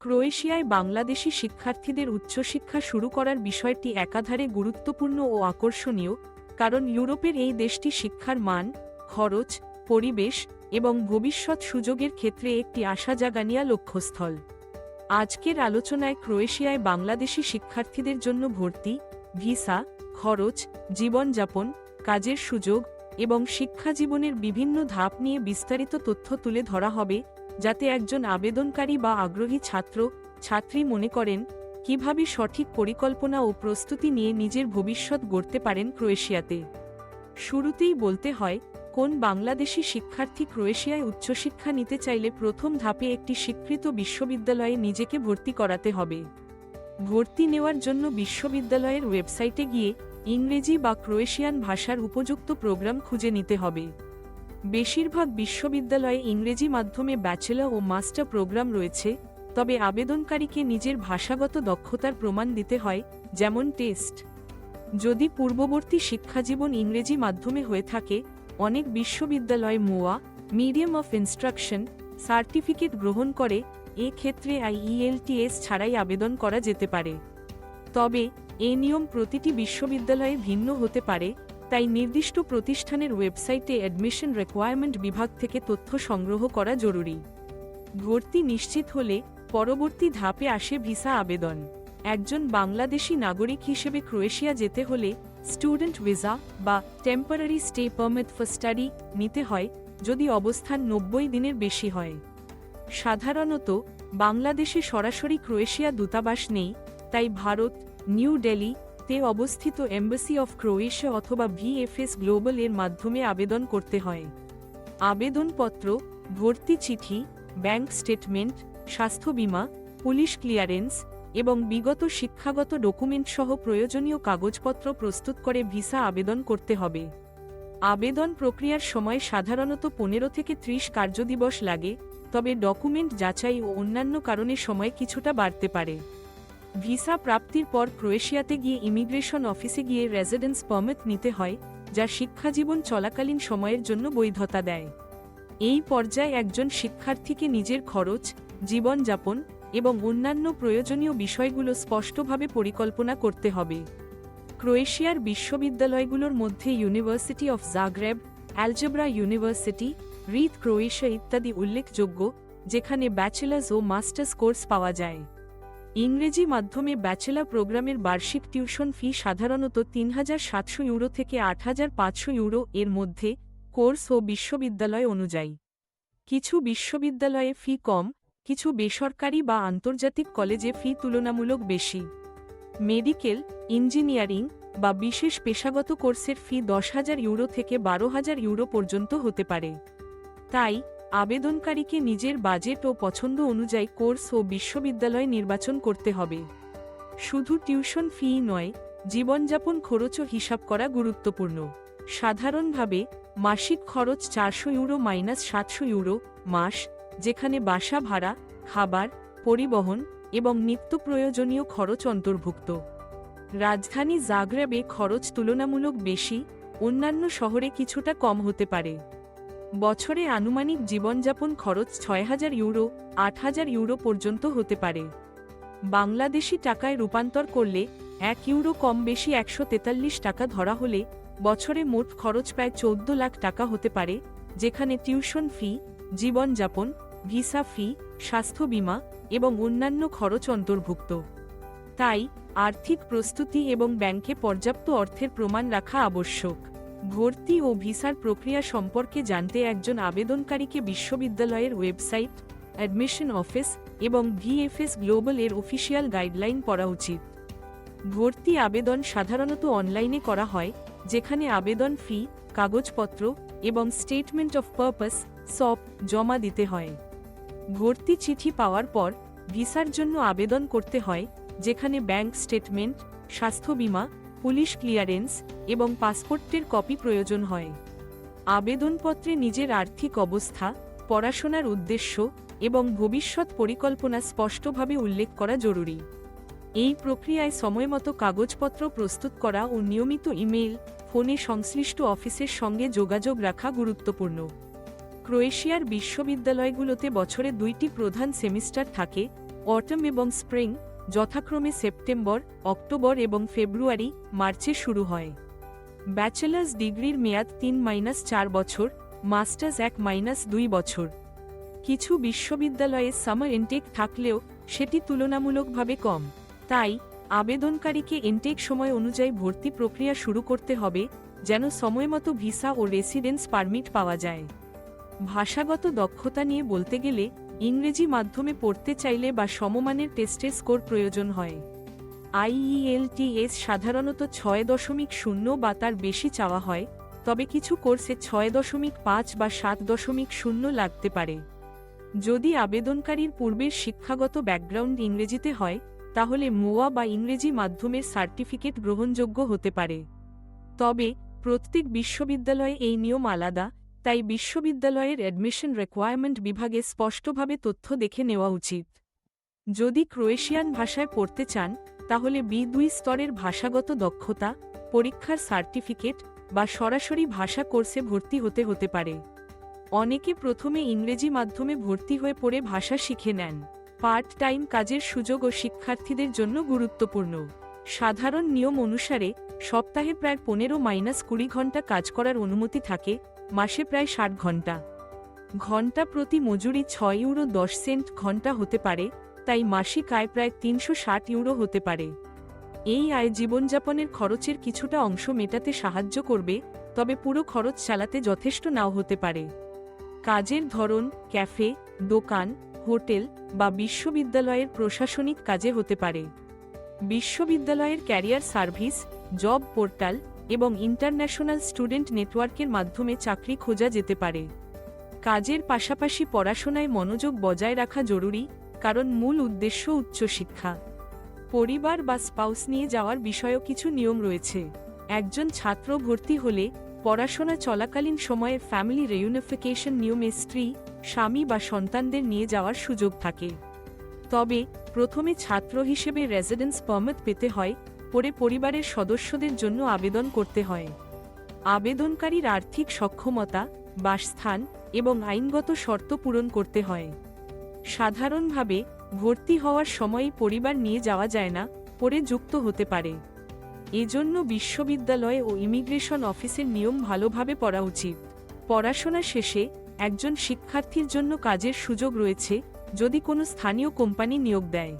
ক্রোয়েশিয়ায় বাংলাদেশি শিক্ষার্থীদের উচ্চশিক্ষা শুরু করার বিষয়টি একাধারে গুরুত্বপূর্ণ ও আকর্ষণীয়, কারণ ইউরোপের এই দেশটি শিক্ষার মান, খরচ, পরিবেশ এবং ভবিষ্যৎ সুযোগের ক্ষেত্রে একটি আশা জাগানিয়া লক্ষ্যস্থল। আজকের আলোচনায় ক্রোয়েশিয়ায় বাংলাদেশি শিক্ষার্থীদের জন্য ভর্তি, ভিসা, খরচ, জীবনযাপন, কাজের সুযোগ এবং শিক্ষা জীবনের বিভিন্ন ধাপ নিয়ে বিস্তারিত তথ্য তুলে ধরা হবে যাতে একজন আবেদনকারী বা আগ্রহী ছাত্র, ছাত্রী মনে করেন, কীভাবে সঠিক পরিকল্পনা ও প্রস্তুতি নিয়ে নিজের ভবিষ্যৎ গড়তে পারেন ক্রোয়েশিয়াতে। শুরুতেই বলতে হয়, কোন বাংলাদেশি শিক্ষার্থী ক্রোয়েশিয়ায় উচ্চশিক্ষা নিতে চাইলে প্রথম ধাপে একটি স্বীকৃত বিশ্ববিদ্যালয়ে নিজেকে ভর্তি করাতে হবে। ভর্তি নেওয়ার জন্য বিশ্ববিদ্যালয়ের ওয়েবসাইটে গিয়ে ইংরেজি বা ক্রোয়েশিয়ান ভাষার উপযুক্ত প্রোগ্রাম খুঁজে নিতে হবে। বেশিরভাগ বিশ্ববিদ্যালয়ে ইংরেজি মাধ্যমে ব্যাচেলর ও মাস্টার প্রোগ্রাম রয়েছে, তবে আবেদনকারীকে নিজের ভাষাগত দক্ষতার প্রমাণ দিতে হয়, যেমন টেস্ট। যদি পূর্ববর্তী শিক্ষাজীবন ইংরেজি মাধ্যমে হয়ে থাকে, অনেক বিশ্ববিদ্যালয় মোয়া, মিডিয়াম অফ ইনস্ট্রাকশন, সার্টিফিকেট গ্রহণ করে, এ ক্ষেত্রে আইইএলটিএস ছাড়াই আবেদন করা যেতে পারে। তবে, এ নিয়ম প্রতিটি বিশ্ববিদ্যালয়ে ভিন্ন হতে পারে তাই নির্দিষ্ট প্রতিষ্ঠানের ওয়েবসাইটে অ্যাডমিশন রিকোয়ারমেন্ট বিভাগ থেকে তথ্য সংগ্রহ করা জরুরি। ভর্তি নিশ্চিত হলে পরবর্তী ধাপে আসে ভিসা আবেদন। একজন বাংলাদেশি নাগরিক হিসেবে ক্রোয়েশিয়া যেতে হলে স্টুডেন্ট ভিসা বা temporary stay permit for study নিতে হয় যদি অবস্থান নব্বই দিনের বেশি হয়। সাধারণত বাংলাদেশে সরাসরি ক্রোয়েশিয়া দূতাবাস নেই, তাই ভারত, নিউ দিল্লি তে অবস্থিত এম্বাসি অফ ক্রোয়েশিয়া অথবা ভিএফএস গ্লোবাল এর মাধ্যমে আবেদন করতে হয়। আবেদনপত্র, ভর্তি চিঠি, ব্যাংক স্টেটমেন্ট, স্বাস্থ্য বীমা, পুলিশ ক্লিয়ারেন্স এবং বিগত শিক্ষাগত ডকুমেন্ট সহ প্রয়োজনীয় কাগজপত্র প্রস্তুত করে ভিসা আবেদন করতে হবে। আবেদন প্রক্রিয়ার সময় সাধারণত পনেরো থেকে ত্রিশ কার্যদিবস লাগে, তবে ডকুমেন্ট যাচাই ও অন্যান্য কারণে সময় কিছুটা বাড়তে পারে। ভিসা প্রাপ্তির পর ক্রোয়েশিয়াতে গিয়ে ইমিগ্রেশন অফিসে গিয়ে রেজিডেন্স পারমিট নিতে হয়, যা শিক্ষাজীবন চলাকালীন সময়ের জন্য বৈধতা দেয়। এই পর্যায়ে একজন শিক্ষার্থীকে নিজের খরচ, জীবনযাপন এবং অন্যান্য প্রয়োজনীয় বিষয়গুলো স্পষ্টভাবে পরিকল্পনা করতে হবে। ক্রোয়েশিয়ার বিশ্ববিদ্যালয়গুলোর মধ্যে University of Zagreb, Algebra University রিদ Croatia ইত্যাদি উল্লেখযোগ্য, যেখানে ব্যাচেলার্স ও মাস্টার্স কোর্স পাওয়া যায়। ইংরেজি মাধ্যমে ব্যাচেলা প্রোগ্রামের বার্ষিক টিউশন ফি সাধারণত তিন হাজার সাতশো ইউরো থেকে আট হাজার পাঁচশো ইউরো এর মধ্যে কোর্স ও বিশ্ববিদ্যালয় অনুযায়ী। কিছু বিশ্ববিদ্যালয়ে ফি কম, কিছু বেসরকারি বা আন্তর্জাতিক কলেজে ফি তুলনামূলক বেশি। মেডিকেল, ইঞ্জিনিয়ারিং বা বিশেষ পেশাগত কোর্সের ফি দশ হাজার ইউরো থেকে বারো হাজার ইউরো পর্যন্ত হতে পারে। তাই আবেদনকারীকে নিজের বাজেট ও পছন্দ অনুযায়ী কোর্স ও বিশ্ববিদ্যালয় নির্বাচন করতে হবে। শুধু টিউশন ফি নয়, জীবনযাপন খরচও হিসাব করা গুরুত্বপূর্ণ। সাধারণভাবে, মাসিক খরচ চারশো ইউরো মাইনাস সাতশো ইউরো মাস, যেখানে বাসা ভাড়া, খাবার, পরিবহন এবং নিত্য প্রয়োজনীয় খরচ অন্তর্ভুক্ত। রাজধানী জাগরেবে খরচ তুলনামূলক বেশি, অন্যান্য শহরে কিছুটা কম হতে পারে। বছরে আনুমানিক জীবনযাপন খরচ ছয় হাজার ইউরো, আট হাজার ইউরো পর্যন্ত হতে পারে। বাংলাদেশি টাকায় রূপান্তর করলে এক ইউরো কম বেশি একশো তেতাল্লিশ টাকা ধরা হলে বছরে মোট খরচ প্রায় চৌদ্দ লাখ টাকা হতে পারে, যেখানে টিউশন ফি, জীবনযাপন, ভিসা ফি, স্বাস্থ্য বীমা এবং অন্যান্য খরচ অন্তর্ভুক্ত। তাই আর্থিক প্রস্তুতি এবং ব্যাংকে পর্যাপ্ত অর্থের প্রমাণ রাখা আবশ্যক। ভর্তি ও ভিসার প্রক্রিয়া সম্পর্কে জানতে একজন আবেদনকারীকে বিশ্ববিদ্যালয়ের ওয়েবসাইট, অ্যাডমিশন অফিস এবং ভিএফএস গ্লোবাল এর অফিসিয়াল গাইডলাইন পড়া উচিত। ভর্তি আবেদন সাধারণত অনলাইনে করা হয়, যেখানে আবেদন ফি, কাগজপত্র এবং স্টেটমেন্ট অফ পারপাস, সব জমা দিতে হয়। ভর্তি চিঠি পাওয়ার পর, ভিসার জন্য আবেদন করতে হয়, যেখানে ব্যাংক স্টেটমেন্ট, স্বাস্থ্য বীমা পুলিশ ক্লিয়ারেন্স এবং পাসপোর্টের কপি প্রয়োজন হয়। আবেদনপত্রে নিজের আর্থিক অবস্থা, পড়াশোনার উদ্দেশ্য এবং ভবিষ্যৎ পরিকল্পনা স্পষ্টভাবে উল্লেখ করা জরুরি। এই প্রক্রিয়ায় সময়মতো কাগজপত্র প্রস্তুত করা ও নিয়মিত ইমেইল, ফোনে সংশ্লিষ্ট অফিসের সঙ্গে যোগাযোগ রাখা গুরুত্বপূর্ণ। ক্রোয়েশিয়ার বিশ্ববিদ্যালয়গুলোতে বছরে দুইটি প্রধান সেমিস্টার থাকে, অটম এবং স্প্রিং যথাক্রমে সেপ্টেম্বর, অক্টোবর এবং ফেব্রুয়ারি, মার্চে শুরু হয়। ব্যাচেলার্স ডিগ্রির মেয়াদ তিন মাইনাস চার বছর, মাস্টার্স এক মাইনাস দুই বছর। কিছু বিশ্ববিদ্যালয়ে সামার ইনটেক থাকলেও সেটি তুলনামূলকভাবে কম। তাই, আবেদনকারীকে ইনটেক সময় অনুযায়ী ভর্তি প্রক্রিয়া শুরু করতে হবে, যেন সময়মতো ভিসা ও রেসিডেন্স পারমিট পাওয়া যায়। ভাষাগত দক্ষতা নিয়ে বলতে গেলে ইংরেজি মাধ্যমে পড়তে চাইলে বা সমমানের টেস্টের স্কোর প্রয়োজন হয়। আইইএলটিএস সাধারণত ছয় দশমিক শূন্য বা তার বেশি চাওয়া হয়, তবে কিছু কোর্সে ছয় দশমিক পাঁচ বা সাত দশমিক শূন্য লাগতে পারে। যদি আবেদনকারীর পূর্বের শিক্ষাগত ব্যাকগ্রাউন্ড ইংরেজিতে হয়, তাহলে মোয়া বা ইংরেজি মাধ্যমের সার্টিফিকেট গ্রহণযোগ্য হতে পারে। তবে প্রত্যেক বিশ্ববিদ্যালয়ে এই নিয়ম আলাদা তাই বিশ্ববিদ্যালয়ের অ্যাডমিশন রিকোয়ারমেন্ট বিভাগে স্পষ্টভাবে তথ্য দেখে নেওয়া উচিত। যদি ক্রোয়েশিয়ান ভাষায় পড়তে চান, তাহলে বি দুই স্তরের ভাষাগত দক্ষতা, পরীক্ষার সার্টিফিকেট বা সরাসরি ভাষা কোর্সে ভর্তি হতে হতে পারে। অনেকে প্রথমে ইংরেজি মাধ্যমে ভর্তি হয়ে পড়ে ভাষা শিখে নেন। পার্ট টাইম কাজের সুযোগ ও শিক্ষার্থীদের জন্য গুরুত্বপূর্ণ। সাধারণ নিয়ম অনুসারে সপ্তাহে প্রায় পনেরো মাইনাস কুড়ি ঘণ্টা কাজ করার অনুমতি থাকে মাসে প্রায় ষাট ঘণ্টা। ঘণ্টা প্রতি মজুরি ছয় ইউরো দশ সেন্ট ঘণ্টা হতে পারে, তাই মাসিক আয় প্রায় তিনশো ষাট ইউরো হতে পারে। এই আয় জীবনযাপনের খরচের কিছুটা অংশ মেটাতে সাহায্য করবে, তবে পুরো খরচ চালাতে যথেষ্ট নাও হতে পারে। কাজের ধরন, ক্যাফে, দোকান, হোটেল বা বিশ্ববিদ্যালয়ের প্রশাসনিক কাজে হতে পারে। বিশ্ববিদ্যালয়ের ক্যারিয়ার সার্ভিস, জব পোর্টাল এবং ইন্টারন্যাশনাল স্টুডেন্ট নেটওয়ার্কের মাধ্যমে চাকরি খোঁজা যেতে পারে। কাজের পাশাপাশি পড়াশোনায় মনোযোগ বজায় রাখা জরুরি, কারণ মূল উদ্দেশ্য উচ্চশিক্ষা। পরিবার বা স্পাউস নিয়ে যাওয়ার বিষয়েও কিছু নিয়ম রয়েছে। একজন ছাত্র ভর্তি হলে পড়াশোনা চলাকালীন সময়ে ফ্যামিলি রেইউনিফিকেশন নিয়মে স্ত্রী, স্বামী বা সন্তানদের নিয়ে যাওয়ার সুযোগ থাকে। তবে প্রথমে ছাত্র হিসেবে রেসিডেন্স পারমিট পেতে হয় পরে পরিবারের সদস্যদের জন্য আবেদন করতে হয়। আবেদনকারীর আর্থিক সক্ষমতা, বাসস্থান এবং আইনগত শর্ত পূরণ করতে হয়। সাধারণভাবে ভর্তি হওয়ার সময়ই পরিবার নিয়ে যাওয়া যায় না, পরে যুক্ত হতে পারে। এজন্য বিশ্ববিদ্যালয় ও ইমিগ্রেশন অফিসের নিয়ম ভালোভাবে পড়া উচিত। পড়াশোনা শেষে একজন শিক্ষার্থীর জন্য কাজের সুযোগ রয়েছে, যদি কোনো স্থানীয় কোম্পানি নিয়োগ দেয়।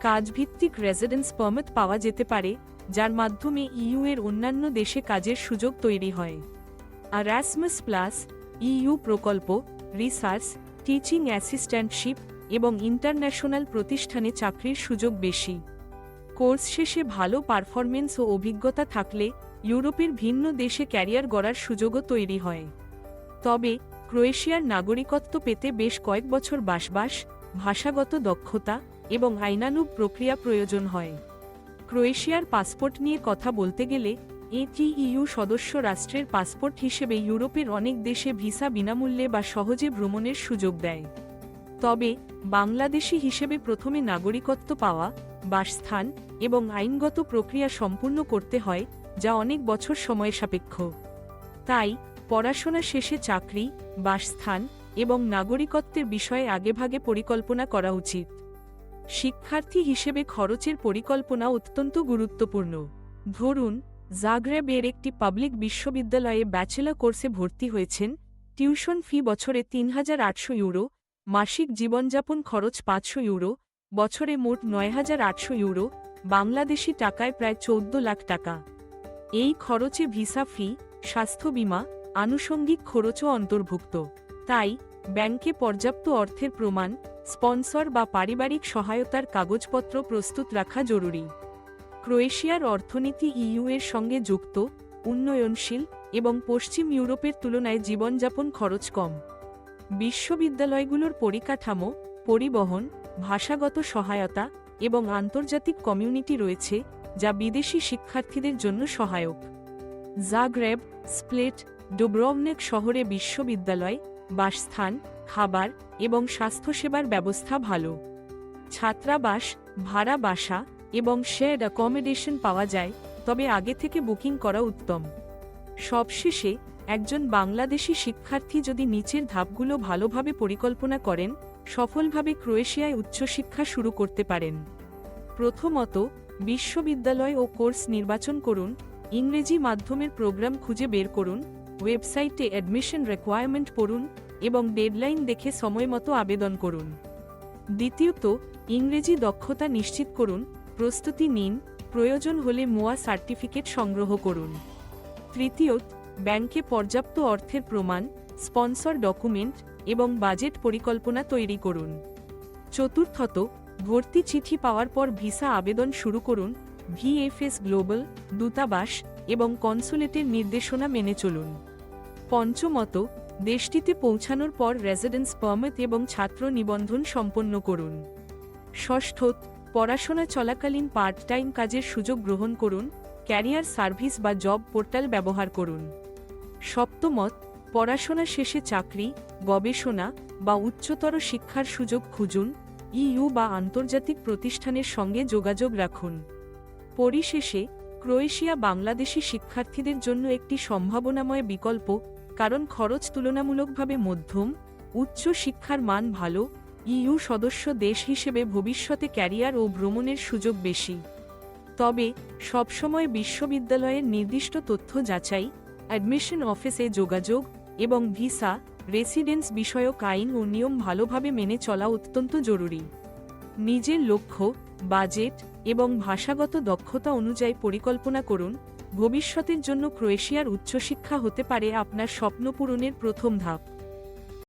কাজভিত্তিক রেসিডেন্স পারমিট পাওয়া যেতে পারে, যার মাধ্যমে ইইউ এর অন্যান্য দেশে কাজের সুযোগ তৈরি হয়। আর আরাসমাস প্লাস ইইউ প্রকল্প রিসার্চ টিচিং অ্যাসিস্ট্যান্টশিপ এবং ইন্টারন্যাশনাল প্রতিষ্ঠানে চাকরির সুযোগ বেশি। কোর্স শেষে ভালো পারফরমেন্স ও অভিজ্ঞতা থাকলে ইউরোপের ভিন্ন দেশে ক্যারিয়ার গড়ার সুযোগও তৈরি হয়। তবে, ক্রোয়েশিয়ার নাগরিকত্ব পেতে বেশ কয়েক বছর বাসবাস, ভাষাগত দক্ষতা এবং আইনানুগ প্রক্রিয়া প্রয়োজন হয়। ক্রোয়েশিয়ার পাসপোর্ট নিয়ে কথা বলতে গেলে এটি ইইউ সদস্য রাষ্ট্রের পাসপোর্ট হিসেবে ইউরোপের অনেক দেশে ভিসা বিনামূল্যে বা সহজে ভ্রমণের সুযোগ দেয়। তবে, বাংলাদেশি হিসেবে প্রথমে নাগরিকত্ব পাওয়া, বাসস্থান এবং আইনগত প্রক্রিয়া সম্পূর্ণ করতে হয়, যা অনেক বছর সময় সাপেক্ষ। তাই, পড়াশোনা শেষে চাকরি, বাসস্থান এবং নাগরিকত্বের বিষয়ে আগেভাগে পরিকল্পনা করা উচিত। শিক্ষার্থী হিসেবে খরচের পরিকল্পনা অত্যন্ত গুরুত্বপূর্ণ। ধরুন জাগরেবের একটি পাবলিক বিশ্ববিদ্যালয়ে ব্যাচেলর কোর্সে ভর্তি হয়েছেন, টিউশন ফি বছরে তিন হাজার আটশো ইউরো, মাসিক জীবনযাপন খরচ পাঁচশো ইউরো, বছরে মোট নয় হাজার আটশো ইউরো, বাংলাদেশি টাকায় প্রায় চৌদ্দ লাখ টাকা। এই খরচে ভিসা ফি, স্বাস্থ্য বীমা, আনুষঙ্গিক খরচও অন্তর্ভুক্ত। তাই ব্যাংকে পর্যাপ্ত অর্থের প্রমাণ, স্পন্সর বা পারিবারিক সহায়তার কাগজপত্র প্রস্তুত রাখা জরুরি। ক্রোয়েশিয়ার অর্থনীতি ইইউ এর সঙ্গে যুক্ত, উন্নয়নশীল এবং পশ্চিম ইউরোপের তুলনায় জীবনযাপন খরচ কম। বিশ্ববিদ্যালয়গুলোর পরিকাঠামো, পরিবহন, ভাষাগত সহায়তা এবং আন্তর্জাতিক কমিউনিটি রয়েছে, যা বিদেশি শিক্ষার্থীদের জন্য সহায়ক। জাগ্রেব, স্প্লেট, ডুব্রভনেক শহরে বিশ্ববিদ্যালয় বাসস্থান, খাবার এবং স্বাস্থ্যসেবার ব্যবস্থা ভালো। ছাত্রাবাস, ভাড়া বাসা এবং শেয়ার্ড অ্যাকোমোডেশন পাওয়া যায়, তবে আগে থেকে বুকিং করা উত্তম। সবশেষে, একজন বাংলাদেশি শিক্ষার্থী যদি নিচের ধাপগুলো ভালোভাবে পরিকল্পনা করেন, সফলভাবে ক্রোয়েশিয়ায় উচ্চশিক্ষা শুরু করতে পারেন। প্রথমত, বিশ্ববিদ্যালয় ও কোর্স নির্বাচন করুন, ইংরেজি মাধ্যমের প্রোগ্রাম খুঁজে বের করুন ওয়েবসাইটে অ্যাডমিশন রিকোয়ারমেন্ট পড়ুন এবং ডেডলাইন দেখে সময়মতো আবেদন করুন। দ্বিতীয়ত, ইংরেজি দক্ষতা নিশ্চিত করুন, প্রস্তুতি নিন, প্রয়োজন হলে মোয়া সার্টিফিকেট সংগ্রহ করুন। তৃতীয়ত, ব্যাংকে পর্যাপ্ত অর্থের প্রমাণ স্পন্সর ডকুমেন্ট এবং বাজেট পরিকল্পনা তৈরি করুন। চতুর্থত, ভর্তি চিঠি পাওয়ার পর ভিসা আবেদন শুরু করুন, ভিএফএস গ্লোবাল, দূতাবাস এবং কনসুলেটের নির্দেশনা মেনে চলুন। পঞ্চমত, দেশটিতে পৌঁছানোর পর রেসিডেন্স পারমিট এবং ছাত্র নিবন্ধন সম্পন্ন করুন। ষষ্ঠত পড়াশোনা চলাকালীন পার্ট টাইম কাজের সুযোগ গ্রহণ করুন ক্যারিয়ার সার্ভিস বা জব পোর্টাল ব্যবহার করুন। সপ্তমত, পড়াশোনা শেষে চাকরি, গবেষণা বা উচ্চতর শিক্ষার সুযোগ খুঁজুন ইইউ বা আন্তর্জাতিক প্রতিষ্ঠানের সঙ্গে যোগাযোগ রাখুন। পরিশেষে ক্রোয়েশিয়া বাংলাদেশি শিক্ষার্থীদের জন্য একটি সম্ভাবনাময় বিকল্প কারণ খরচ তুলনামূলকভাবে মধ্যম, উচ্চ শিক্ষার মান ভালো ইইউ সদস্য দেশ হিসেবে ভবিষ্যতে ক্যারিয়ার ও ভ্রমণের সুযোগ বেশি। তবে, সবসময় বিশ্ববিদ্যালয়ের নির্দিষ্ট তথ্য যাচাই, অ্যাডমিশন অফিসে যোগাযোগ এবং ভিসা, রেসিডেন্স বিষয়ক আইন ও নিয়ম ভালোভাবে মেনে চলা অত্যন্ত জরুরি। নিজের লক্ষ্য, বাজেট এবং ভাষাগত দক্ষতা অনুযায়ী পরিকল্পনা করুন ভবিষ্যতের জন্য ক্রোয়েশিয়ার উচ্চশিক্ষা হতে পারে আপনার স্বপ্ন পূরণের প্রথম ধাপ।